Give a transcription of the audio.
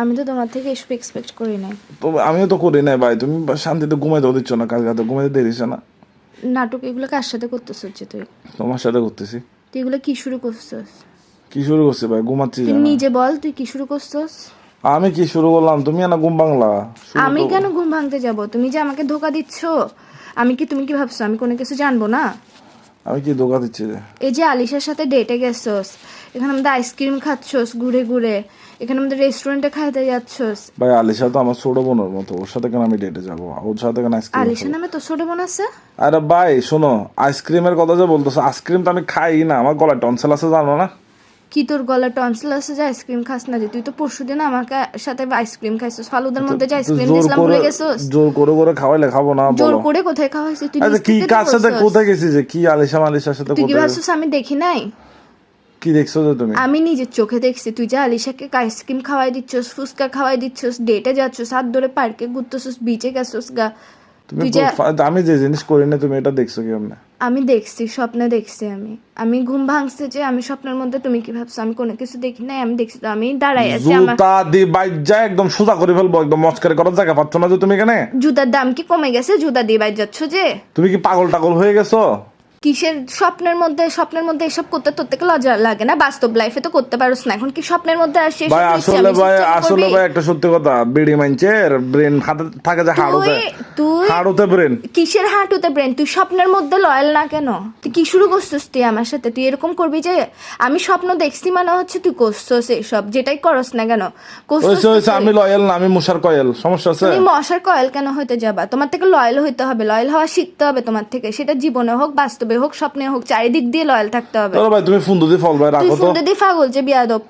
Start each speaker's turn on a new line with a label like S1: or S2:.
S1: আমি তো তোমার থেকে এসব এক্সপেক্ট করি নাই।
S2: তো আমিও তো করি নাই ভাই তুমি শান্তিতে ঘুমাইতেও দিচ্ছ না কাল রাতে ঘুমাইতে দেরিছে না।
S1: নাটক এগুলো কার সাথে করতেছ যে তুই?
S2: তোমার সাথে করতেছি।
S1: তুই এগুলো কি শুরু করছস?
S2: কি শুরু করছে ভাই ঘুমাচ্ছি
S1: তুই নিজে বল তুই কি শুরু করছস?
S2: আমি কি শুরু করলাম? তুমি না ঘুম শুরু
S1: আমি কেন ঘুম ভাঙতে যাব? তুমি যে আমাকে ধোকা দিচ্ছ আমি কি তুমি কি ভাবছ? আমি কোনো কিছু জানব না?
S2: আমি কি ধোকা দিচ্ছি?
S1: এই যে আলিশার সাথে ডেটে গেছস এখানে আমাদের আইসক্রিম খাচ্ছস ঘুরে ঘুরে এখানে আমাদের রেস্টুরেন্টে খাইতে যাচ্ছস।
S2: ভাই আলিশা তো আমার ছোট বোনের মতো ওর সাথে কেন আমি ডেটে যাব? ওর সাথে কেন আইসক্রিম
S1: আলিশা নামে তো ছোট বোন আছে?
S2: আরে ভাই শোনো আইসক্রিমের কথা যে বলতো আইসক্রিম তো আমি খাই না আমার গলায় টনসেল আছে জানো না?
S1: কি তোর গলা টনসিল আছে যে আইসক্রিম খাস না যে? তুই তো পরশু দিন আমাকে সাথে আইসক্রিম খাইছিস ফালুদার মধ্যে যে আইসক্রিম
S2: করে
S1: ভুলে গেছিস?
S2: জোর করে করে খাওয়াইলে খাব না
S1: জোর করে কোথায় খাওয়াইছিস? তুই
S2: আচ্ছা কি কার সাথে কোথায় গেছি যে? কি আলিশা মালিশার সাথে
S1: তুই কি
S2: কোথায়
S1: ভাবছিস আমি দেখি নাই?
S2: কি দেখছ যে তুমি?
S1: আমি নিজের চোখে দেখছি তুই যে আলিশাকে আইসক্রিম খাওয়াই দিচ্ছস ফুচকা খাওয়াই দিচ্ছস ডেটে যাচ্ছস হাত ধরে পার্কে ঘুরতেছস বিচে গেছস গা।
S2: তুমি
S1: তুই যে
S2: কো- আমি যে জিনিস করি না তুমি এটা দেখছ কি আপনি
S1: আমি দেখছি স্বপ্নে দেখছি আমি। আমি ঘুম ভাঙছে যে আমি স্বপ্নের মধ্যে তুমি কি ভাবছ? আমি কোনো কিছু দেখি নাই আমি দেখছি তো আমি দাঁড়াই আছি আমার
S2: জুতা দি বাইজ্জা একদম সোজা করে ফেলব একদম মস্কারি করার জায়গা পাচ্ছ না যে তুমি এখানে?
S1: জুতার দাম কি কমে গেছে? জুতা দিয়ে বাইর যাচ্ছ যে?
S2: তুমি কি পাগল টাগল হয়ে গেছো?
S1: কিসের স্বপ্নের মধ্যে স্বপ্নের মধ্যে এসব করতে তোর থেকে লজ্জা লাগে না? বাস্তব লাইফে তো করতে পারোস না। এখন কি স্বপ্নের মধ্যে আসে
S2: ভাই আসলে ভাই আসলে ভাই একটা সত্যি কথা বিড়ি মাইনচের ব্রেন হাতে থাকে যে হাড়ুতে
S1: তুই
S2: হাড়ুতে ব্রেন
S1: কিসের হাঁটুতে ব্রেন তুই স্বপ্নের মধ্যে লয়াল না কেন? তুই কি শুরু করছিস তুই আমার সাথে? তুই এরকম করবি যে আমি স্বপ্ন দেখছি মানে হচ্ছে তুই করছস এসব যেটাই করস না কেন? করছস
S2: আমি লয়াল না আমি মুশার কয়েল সমস্যা আছে?
S1: তুমি মশার কয়েল কেন হইতে যাবা? তোমার থেকে লয়াল হইতে হবে লয়াল হওয়া শিখতে হবে তোমার থেকে সেটা জীবনে হোক বাস্তবে হোক স্বপ্নে হোক চারিদিক দিয়ে লয়াল থাকতে হবে।
S2: ভাই তুমি ফোন দুদি ফল ভাই রাখো তো।
S1: ফোন দিয়ে ফাগল যে বিয়াদব।